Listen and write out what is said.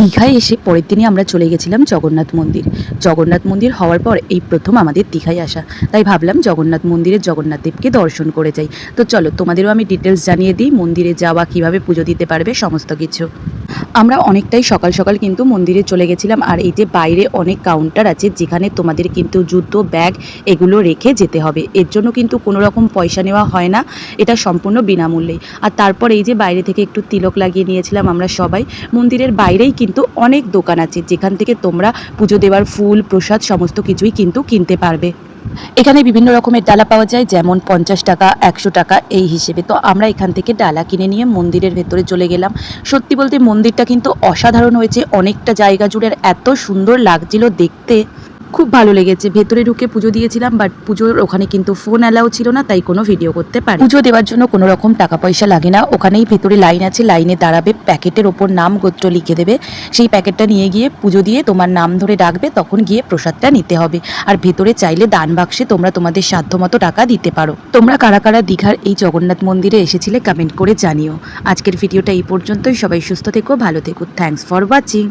দীঘায় এসে পরের দিনই আমরা চলে গেছিলাম জগন্নাথ মন্দির। জগন্নাথ মন্দির হওয়ার পর এই প্রথম আমাদের দীঘায় আসা। তাই ভাবলাম জগন্নাথ মন্দিরে জগন্নাথ দেবকে দর্শন করে যাই। তো চলো তোমাদেরও আমি ডিটেলস জানিয়ে দিই, মন্দিরে যাওয়া, কীভাবে পুজো দিতে পারবে, সমস্ত কিছু। আমরা অনেকটাই সকাল সকাল কিন্তু মন্দিরে চলে গেছিলাম। আর এই যে বাইরে অনেক কাউন্টার আছে, যেখানে তোমাদের কিন্তু জুতো ব্যাগ এগুলো রেখে যেতে হবে। এর জন্য কিন্তু কোনো রকম পয়সা নেওয়া হয় না। এটা সম্পূর্ণ বিনামূল্যে আর তারপর এই যে বাইরে থেকে একটু তিলক লাগিয়ে নিয়েছিলাম আমরা সবাই। মন্দিরের বাইরেই কিন্তু অনেক দোকান আছে, যেখান থেকে তোমরা পুজো দেওয়ার ফুল, প্রসাদ, সমস্ত কিছুই কিন্তু কিনতে পারবে। এখানে বিভিন্ন রকমের ডালা পাওয়া যায়, যেমন পঞ্চাশ টাকা, একশো টাকা, এই হিসেবে। তো আমরা এখান থেকে ডালা কিনে নিয়ে মন্দিরের ভেতরে চলে গেলাম। সত্যি বলতে মন্দিরটা কিন্তু অসাধারণ হয়েছে। অনেকটা জায়গা জুড়ে এত সুন্দর লাগছিল দেখতে। খুব ভালো লেগেছে। ভেতরে ঢুকে পুজো দিয়েছিলাম বাট পুজোর ওখানে কিন্তু ফোন অ্যালাউ ছিল না, তাই কোনো ভিডিও করতে পারি পুজো দেওয়ার জন্য কোনো রকম টাকা পয়সা লাগে না। ওখানেই ভেতরে লাইন আছে লাইনে দাঁড়াবে, প্যাকেটের ওপর নাম গোত্র লিখে দেবে। সেই প্যাকেটটা নিয়ে গিয়ে পুজো দিয়ে তোমার নাম ধরে ডাকবে, তখন গিয়ে প্রসাদটা নিতে হবে। আর ভেতরে চাইলে দান বাক্সে তোমরা তোমাদের সাধ্যমতো টাকা দিতে পারো। তোমরা কারা কারা দীঘার এই জগন্নাথ মন্দিরে এসেছিলে কমেন্ট করে জানিও। আজকের ভিডিওটা এই পর্যন্তই। সবাই সুস্থ থেকো, ভালো থেকো। Thanks for watching